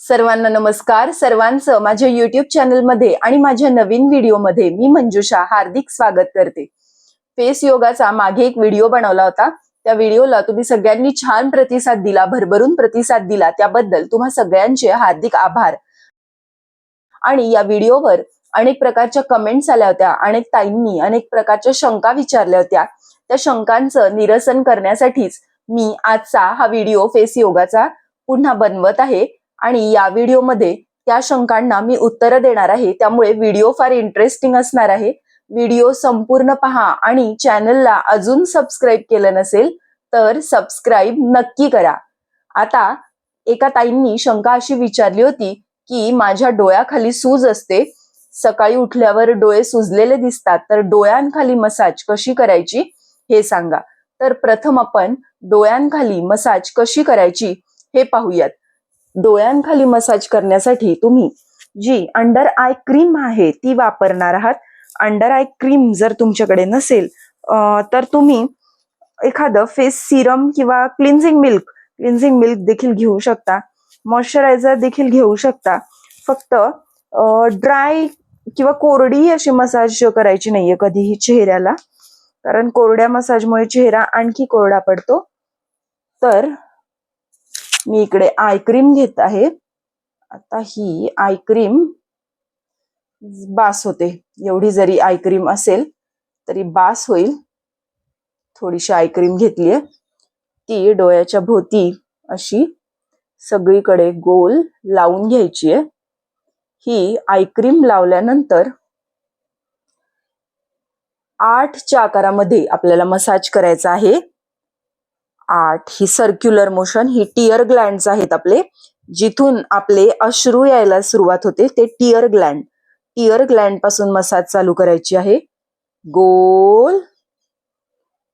सर्वांना नमस्कार. सर्वांचं माझ्या युट्यूब चॅनलमध्ये आणि माझ्या नवीन व्हिडिओमध्ये मी मंजुषा हार्दिक स्वागत करते. फेस योगाचा मागे एक व्हिडिओ बनवला होता. त्या व्हिडिओला तुम्ही सगळ्यांनी छान प्रतिसाद दिला भरभरून प्रतिसाद दिला. त्याबद्दल तुम्हा सगळ्यांचे हार्दिक आभार. आणि या व्हिडिओवर अनेक प्रकारच्या कमेंट्स आल्या होत्या. अनेक ताईंनी अनेक प्रकारच्या शंका विचारल्या होत्या. त्या शंकांचं निरसन करण्यासाठीच मी आजचा हा व्हिडिओ फेस योगाचा पुन्हा बनवत आहे. आणि या व्हिडिओमध्ये त्या शंकांना मी उत्तरं देणार आहे. त्यामुळे व्हिडिओ फार इंटरेस्टिंग असणार आहे. व्हिडिओ संपूर्ण पहा आणि चॅनलला अजून सबस्क्राईब केलं नसेल तर सबस्क्राईब नक्की करा. आता एका ताईंनी शंका अशी विचारली होती की माझ्या डोळ्याखाली सूज असते. सकाळी उठल्यावर डोळे सुजलेले दिसतात. तर डोळ्यांखाली मसाज कशी करायची हे सांगा. तर प्रथम आपण डोळ्यांखाली मसाज कशी करायची हे पाहूयात. डोळ्यांखाली मसाज करण्यासाठी तुम्ही जी अंडर आय क्रीम आहे ती वापरणार आहात. अंडर आय क्रीम जर तुमच्याकडे नसेल तर तुम्ही एखादं फेस सिरम किंवा क्लिन्झिंग मिल्क क्लिन्झिंग मिल्क देखील घेऊ शकता. मॉइश्चरायझर देखील घेऊ शकता. फक्त ड्राय किंवा कोरडी अशी मसाज करायची नाहीये कधीही चेहऱ्याला. कारण कोरड्या मसाजमुळे चेहरा आणखी कोरडा पडतो. तर मी इकडे आय क्रीम घेत आहे. आता ही आय क्रीम बास होते. एवढी जरी आय क्रीम असेल तरी बास होईल. थोडीशी आय क्रीम घेतलीये. ती डोळ्याच्या भोवती अशी सगळीकडे गोल लावून घ्यायची आहे ही आय क्रीम लावल्यानंतर आठच्या आकारामध्ये आपल्याला मसाज करायचा आहे. आठ. ही सर्क्युलर मोशन ही टीयर ग्लँड आहेत आपले. जिथून आपले अश्रू यायला सुरुवात होते ते टीयर ग्लँड टीयर ग्लँडपासून मसाज चालू करायची आहे. गोल.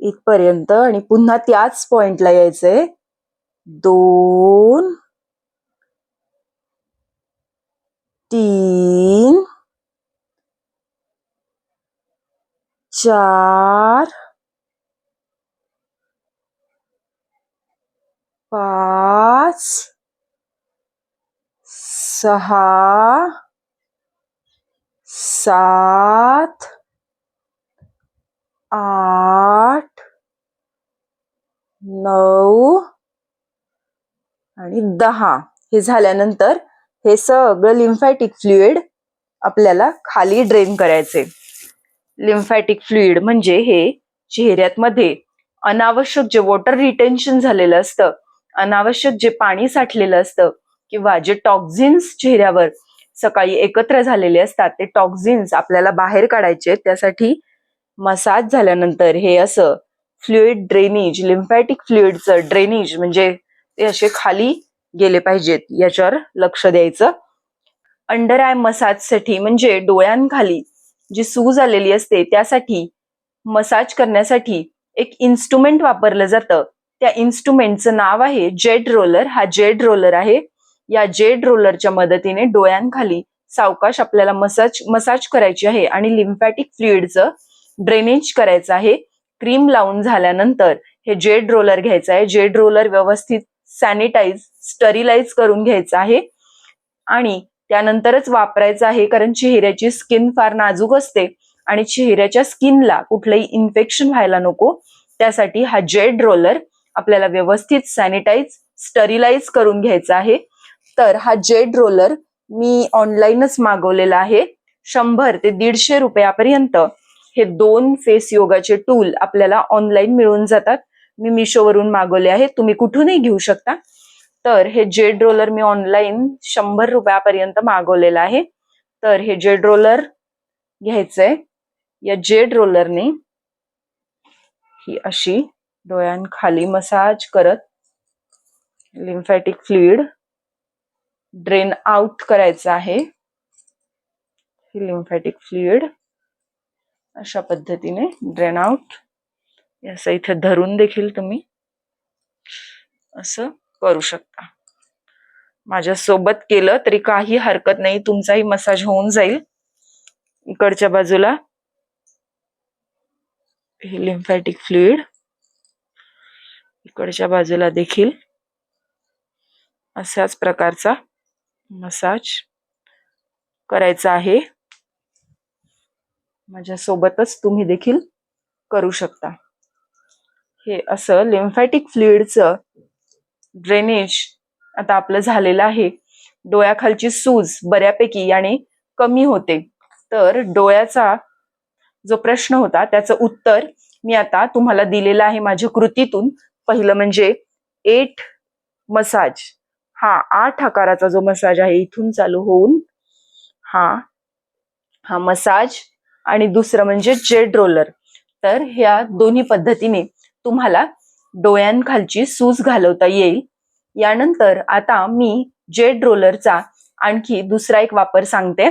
इथपर्यंत आणि पुन्हा त्याच पॉइंटला यायचंय. दोन. तीन. चार. पाच सहा सात आठ नऊ आणि दहा. हे झाल्यानंतर हे सगळं लिम्फॅटिक फ्लुइड आपल्याला खाली ड्रेन करायचे. लिम्फॅटिक फ्लुइड म्हणजे हे चेहऱ्यात मध्ये अनावश्यक जे वॉटर रिटेन्शन झालेलं असतं अनावश्यक जे पाणी साठलेलं असतं किंवा जे टॉक्झिन्स चेहऱ्यावर सकाळी एकत्र झालेले असतात ते टॉक्झिन्स आपल्याला बाहेर काढायचे त्यासाठी मसाज झाल्यानंतर हे असं फ्लुइड ड्रेनेज लिम्फॅटिक फ्लुइडचं ड्रेनेज म्हणजे ते असे खाली गेले पाहिजेत याच्यावर लक्ष द्यायचं. अंडर आय मसाजसाठी म्हणजे डोळ्यांखाली जी सूज आलेली असते त्यासाठी मसाज करण्यासाठी एक इन्स्ट्रुमेंट वापरलं जातं. त्या इन्स्ट्रुमेंटचं नाव आहे जेड रोलर हा जेड रोलर आहे. या जेड रोलरच्या मदतीने डोळ्यांखाली सावकाश आपल्याला मसाज मसाज करायची आहे आणि लिम्फॅटिक फ्लुइडचं ड्रेनेज करायचं आहे. क्रीम लावून झाल्यानंतर हे जेड रोलर घ्यायचं आहे. जेड रोलर व्यवस्थित सॅनिटाईज स्टरिलाइज करून घ्यायचं आहे. आणि त्यानंतरच वापरायचं आहे कारण चेहऱ्याची स्किन फार नाजूक असते आणि चेहऱ्याच्या स्किनला कुठलंही इन्फेक्शन व्हायला नको. त्यासाठी हा जेड रोलर आपल्याला व्यवस्थित सॅनिटाईज स्टरिलाइज करून घ्यायचा आहे. तर हा जेड रोलर मी ऑनलाईनच मागवलेला आहे. शंभर ते दीडशे रुपयापर्यंत हे दोन फेस योगाचे टूल आपल्याला ऑनलाईन मिळून जातात. मी मिशोवरून मागवले आहे. तुम्ही कुठूनही घेऊ शकता. तर हे जेड रोलर मी ऑनलाईन शंभर रुपयापर्यंत मागवलेलं आहे. तर हे जेड रोलर घ्यायचंय. या जेड रोलरने ही अशी डोळ्यांखाली मसाज करत लिम्फॅटिक फ्लुइड ड्रेन आउट करायचं आहे. लिम्फॅटिक फ्लुइड अशा पद्धतीने ड्रेन आउट असं इथे धरून देखील तुम्ही असं करू शकता. माझ्या सोबत केलं तरी काही हरकत नाही तुमचाही मसाज होऊन जाईल. इकडच्या बाजूला हे लिम्फॅटिक फ्लुइड इकडच्या बाजूला देखील अशाच प्रकारचा मसाज करायचा आहे. माझ्या सोबतच तुम्ही देखील करू शकता. हे असं लिम्फॅटिक फ्लुइडचं ड्रेनेज आता आपलं झालेलं आहे. डोळ्याखालची सूज बऱ्यापैकी याने कमी होते. तर डोळ्याचा जो प्रश्न होता त्याचं उत्तर मी आता तुम्हाला दिलेलं आहे माझ्या कृतीतून. पहिलं म्हणजे एट मसाज. हा आठ आकाराचा जो मसाज आहे इथून चालू होऊन हा हा मसाज आणि दुसरं म्हणजे जेड रोलर. तर ह्या दोन्ही पद्धतीने तुम्हाला डोळ्यांखालची सूज घालवता येईल. यानंतर आता मी जेड रोलरचा आणखी दुसरा एक वापर सांगते.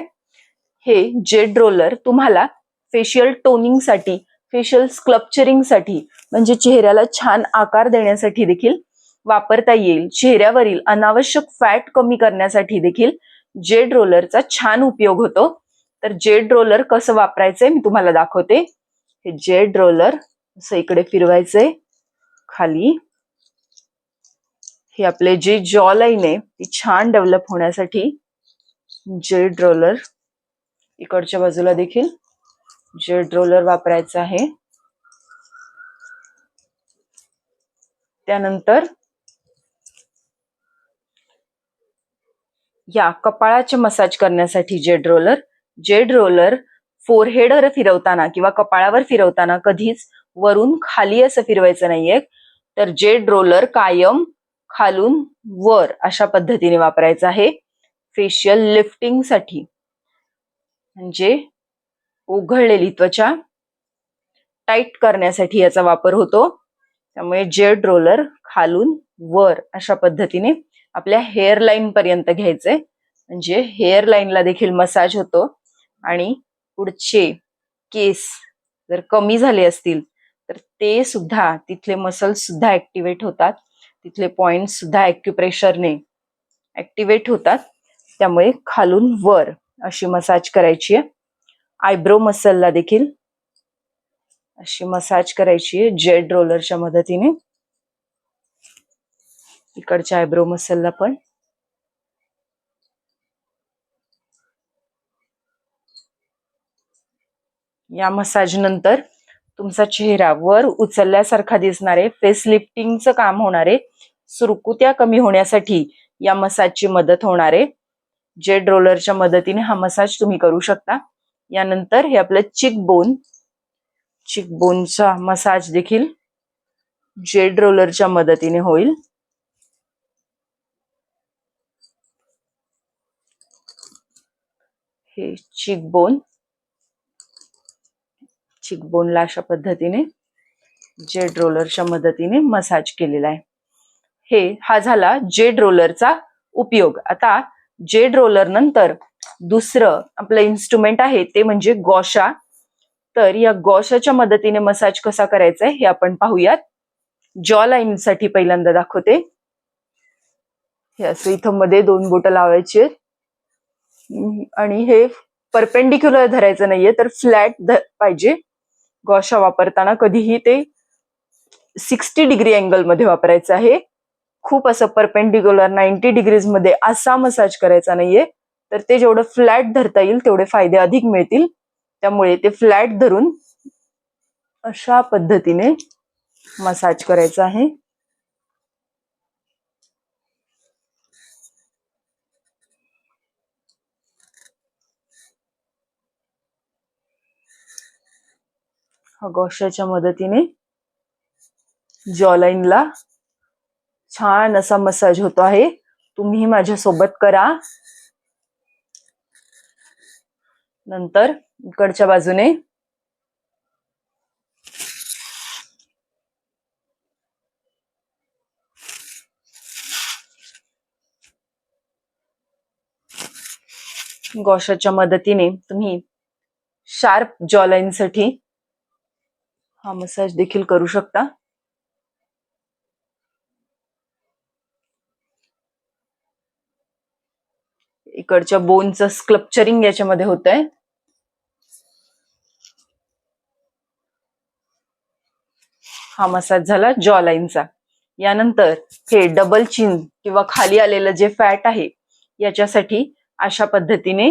हे जेड रोलर तुम्हाला फेशियल टोनिंगसाठी फेशियल स्क्लपचरिंगसाठी म्हणजे चेहऱ्याला छान आकार देण्यासाठी देखील वापरता येईल. चेहऱ्यावरील अनावश्यक फॅट कमी करण्यासाठी देखील जेड रोलरचा छान उपयोग होतो. तर जेड रोलर कसं वापरायचंय मी तुम्हाला दाखवते. हे जेड रोलर असं इकडे फिरवायचंय. खाली. हे आपले जे जॉ लाईन आहे ती छान डेव्हलप होण्यासाठी जेड रोलर इकडच्या बाजूला देखील. जेड रोलर वापरायचं आहे. त्यानंतर या कपाळाचे मसाज करण्यासाठी जेड रोलर जेड रोलर फोरहेडवर फिरवताना किंवा कपाळावर फिरवताना कधीच वरून खाली असं फिरवायचं नाहीये. तर जेड रोलर कायम खालून वर अशा पद्धतीने वापरायचं आहे. फेशियल लिफ्टिंगसाठी म्हणजे उघडलेली त्वचा टाईट करण्यासाठी याचा वापर होतो. त्यामुळे जेड रोलर खालून वर अशा पद्धतीने आपल्या हेअर लाईन पर्यंत घ्यायचंय म्हणजे हेअर लाईनला देखील मसाज होतो. आणि पुढचे केस जर कमी झाले असतील तर ते सुद्धा तिथले मसल्स सुद्धा ऍक्टिव्हेट होतात. तिथले पॉइंट सुद्धा ऍक्युप्रेशरने ऍक्टिव्हेट होतात. त्यामुळे खालून वर अशी मसाज करायची आहे. आयब्रो मसलला देखील अशी मसाज करायची आहे जेड रोलरच्या मदतीने. इकडच्या आयब्रो मसलला पण. या मसाज नंतर तुमचा चेहरा वर उचलल्यासारखा दिसणारे फेस लिफ्टिंगचं काम होणारे सुरकुत्या कमी होण्यासाठी या मसाजची मदत होणारे जेड रोलरच्या मदतीने हा मसाज तुम्ही करू शकता. यानंतर हे आपलं चिक बोन चिक बोनचा मसाज देखील जेड रोलरच्या मदतीने होईल. हे चिक बोन चिक बोनला अशा पद्धतीने जेड रोलरच्या मदतीने मसाज केलेला आहे. हे हा झाला जेड रोलरचा उपयोग. आता जेड रोलर नंतर दुसरं आपलं इन्स्ट्रुमेंट आहे ते म्हणजे गॉशा. तर या गोशाच्या मदतीने मसाज कसा करायचा आहे हे आपण पाहूयात. जॉ लाईन साठी पहिल्यांदा दाखवते. हे असं इथं मध्ये दोन बोट लावायची आणि हे परपेंडिक्युलर धरायचं नाहीये तर फ्लॅट पाहिजे. गॉशा वापरताना कधीही ते सिक्स्टी डिग्री अँगलमध्ये वापरायचं आहे. खूप असं परपेंडिक्युलर नाईन्टी डिग्रीजमध्ये असा मसाज करायचा नाहीये. तर ते जेवढं फ्लॅट धरता येईल तेवढे फायदे अधिक मिळतील. त्यामुळे ते फ्लॅट धरून अशा पद्धतीने मसाज करायचा आहे. गोशाच्या मदतीने जॉलाईनला छान असा मसाज होतो आहे. तुम्ही माझ्या सोबत करा. नंतर इकडच्या बाजूने. गोशाच्या मदतीने तुम्ही शार्प जॉलाईनसाठी हा मसाज देखील करू शकता. इकडच्या बोनचं स्क्लप्चरिंग याच्यामध्ये होत आहे हा मसाज झाला जॉ लाईनचा यानंतर हे डबल चिन किंवा खाली आलेलं जे फॅट आहे याच्यासाठी अशा पद्धतीने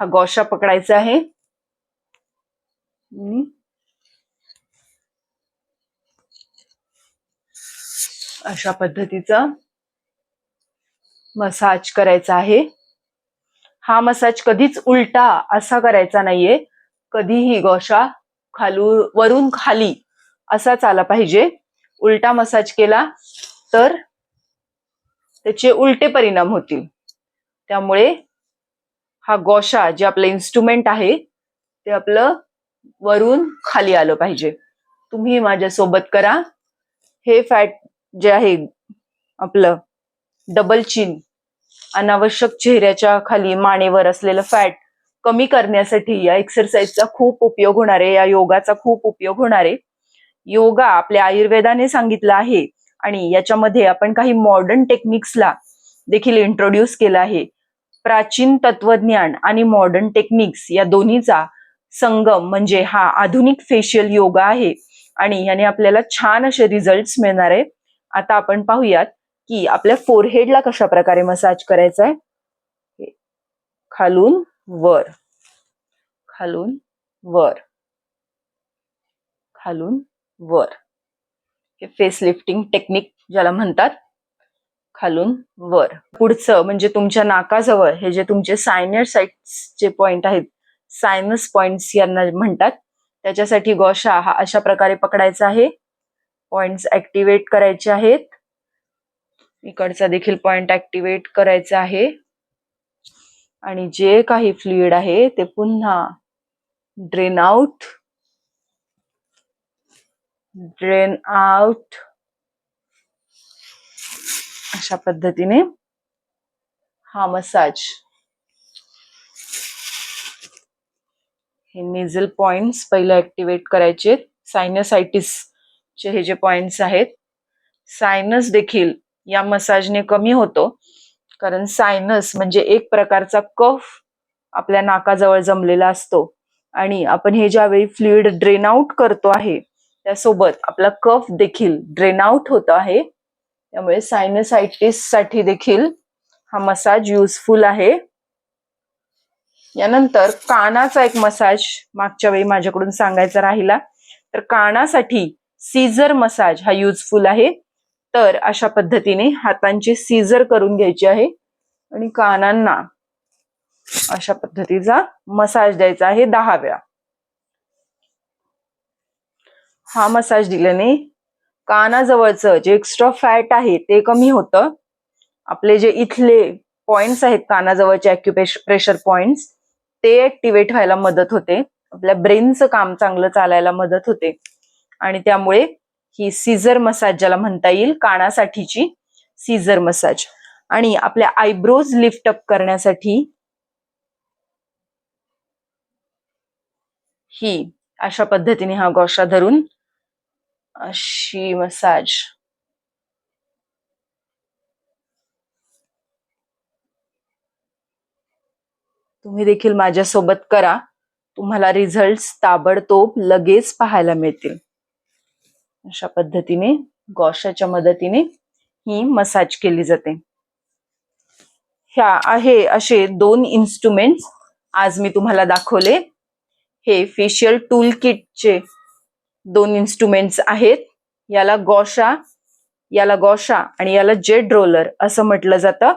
हा गोशा पकडायचा आहे. अशा पद्धतीचा मसाज करायचा आहे. हा मसाज कधीच उलटा असा करायचा नाहीये. कधीही गोशा खालू वरून खाली असाच आला पाहिजे. उलटा मसाज केला तर त्याचे उलटे परिणाम होतील. त्यामुळे हा गोशा जे आपलं इन्स्ट्रुमेंट आहे ते आपलं वरून खाली आलं पाहिजे. तुम्ही माझ्यासोबत करा. हे फॅट जे आहे आपलं डबल चिन अनावश्यक चेहऱ्याच्या खाली मानेवर असलेलं फॅट कमी करण्यासाठी या एक्सरसाइजचा खूप उपयोग होणार आहे या योगाचा खूप उपयोग होणार आहे. योगा आपल्या आयुर्वेदाने सांगितलं आहे आणि याच्यामध्ये आपण काही मॉडर्न टेक्निक्सला देखील इंट्रोड्यूस केलं आहे. प्राचीन तत्वज्ञान आणि मॉडर्न टेक्निक्स या दोन्हीचा संगम म्हणजे हा आधुनिक फेशियल योगा आहे आणि याने आपल्याला छान असे रिझल्ट मिळणार आहे. आता आपण पाहूयात की आपल्या फोरहेडला कशा प्रकारे मसाज करायचा आहे खालून वर. खालून वर. खालून वर. हे फेस लिफ्टिंग टेक्निक ज्याला म्हणतात खालून वर. पुढचं म्हणजे तुमच्या नाकाजवळ हे जे तुमचे सायनर चे पॉइंट आहेत सायनस पॉइंट्स यांना म्हणतात त्याच्यासाठी गोशा हा अशा प्रकारे पकडायचा आहे. पॉइंट्स ऍक्टिव्हेट करायचे आहेत. इकडचा देखील पॉइंट ऍक्टिव्हेट करायचा आहे. आणि जे काही फ्लुइड आहे ते पुन्हा ड्रेन आउट ड्रेन आउट अशा पद्धतीने हा मसाज हे नेझल पॉइंट्स पहिले ऍक्टिव्हेट करायचे. सायनसायटिस चे हे जे पॉइंट्स आहेत सायनस देखील या मसाजने कमी होतो. कारण सायनस म्हणजे एक प्रकारचा कफ आपल्या नाकाजवळ जमलेला असतो. आणि आपण हे ज्यावेळी फ्लुइड ड्रेन आउट करतो आहे त्यासोबत आपला कफ देखील ड्रेन आउट होत आहे. त्यामुळे सायनसायटिससाठी देखील हा मसाज युजफुल आहे. यानंतर कानाचा एक मसाज मागच्या वेळी माझ्याकडून सांगायचा राहिला. तर कानासाठी सीझर मसाज हा युजफुल आहे. तर अशा पद्धतीने हातांची सीझर करून घ्यायची आहे आणि कानांना अशा पद्धतीचा मसाज द्यायचा आहे दहा वेळा. हा मसाज दिल्याने कानाजवळचं जे एक्स्ट्रा फॅट आहे ते कमी होतं. आपले जे इथले पॉइंट्स आहेत कानाजवळचे प्रेशर पॉइंट्स ते ऍक्टिव्हेट व्हायला मदत होते. आपल्या ब्रेनचं काम चांगलं चालायला मदत होते. आणि त्यामुळे ही सीझर मसाज ज्याला म्हणता येईल कानासाठीची सीझर मसाज. आणि आपल्या आयब्रोज लिफ्ट अप करण्यासाठी ही अशा पद्धतीने हा गोशा धरून अशी मसाज. तुम्ही देखील माझ्यासोबत करा. तुम्हाला रिझल्ट ताबडतोब लगेच पाहायला मिळतील. अशा पद्धतीने गॉशाच्या मदतीने ही मसाज केली जाते. ह्या आहे असे दोन इन्स्ट्रुमेंट्स आज मी तुम्हाला दाखवले. हे फेशियल टूल किटचे दोन इन्स्ट्रुमेंट्स आहेत. याला गॉशा याला गॉशा आणि याला जेड रोलर असं म्हटलं जातं.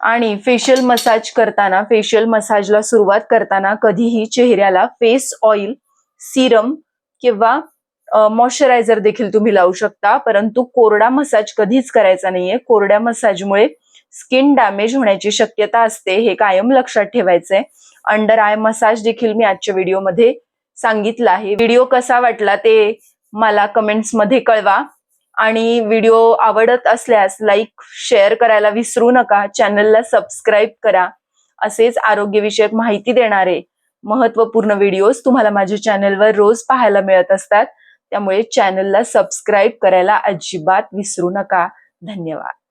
आणि फेशियल मसाज करताना फेशियल मसाजला सुरुवात करताना कधीही चेहऱ्याला फेस ऑइल सिरम किंवा मॉइश्चरायझर देखील तुम्ही लावू शकता. परंतु कोरडा मसाज कधीच करायचा नाहीये. कोरड्या मसाजमुळे स्किन डॅमेज होण्याची शक्यता असते हे कायम लक्षात ठेवायचंय. अंडर आय मसाज देखील मी आजच्या व्हिडिओमध्ये सांगितलं आहे. व्हिडिओ कसा वाटला ते मला कमेंट्समध्ये कळवा. आणि व्हिडिओ आवडत असल्यास लाईक शेअर करायला विसरू नका. चॅनलला सबस्क्राईब करा. असेच आरोग्यविषयक माहिती देणारे महत्त्वपूर्ण व्हिडिओज तुम्हाला माझ्या चॅनलवर रोज पाहायला मिळत असतात. त्यामुळे चॅनलला सबस्क्राईब करायला अजिबात विसरू नका. धन्यवाद.